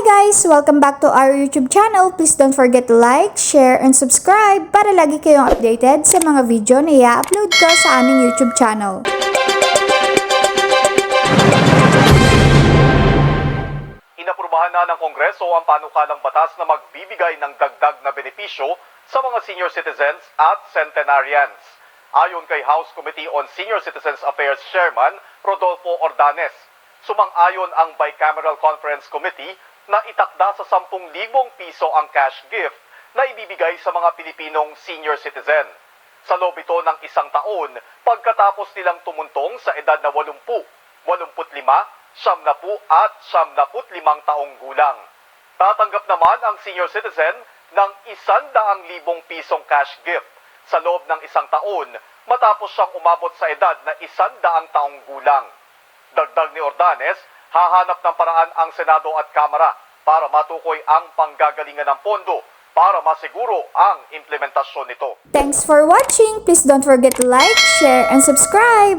guys! Welcome back to our YouTube channel. Please don't forget to like, share, and subscribe para lagi kayong updated sa mga video na i-upload ko sa aming YouTube channel. Inaprubahan na ng Kongreso ang panukalang batas na magbibigay ng dagdag na benepisyo sa mga senior citizens at centenarians. Ayon kay House Committee on Senior Citizens Affairs Chairman Rodolfo Ordanes, sumang-ayon ang Bicameral Conference Committee na itakda sa 10,000 piso ang cash gift na ibibigay sa mga Pilipinong senior citizen. Sa loob ito ng isang taon, pagkatapos nilang tumuntong sa edad na 80, 85, 70 at 75 taong gulang. Tatanggap naman ang senior citizen ng 100,000 pisong cash gift sa loob ng isang taon matapos siyang umabot sa edad na 100 taong gulang. Dagdag ni Ordanes, hahanap ng paraan ang Senado at Kamara para matukoy ang panggagalingan ng pondo para masiguro ang implementasyon nito. Thanks for watching! Please don't forget to like, share, and subscribe!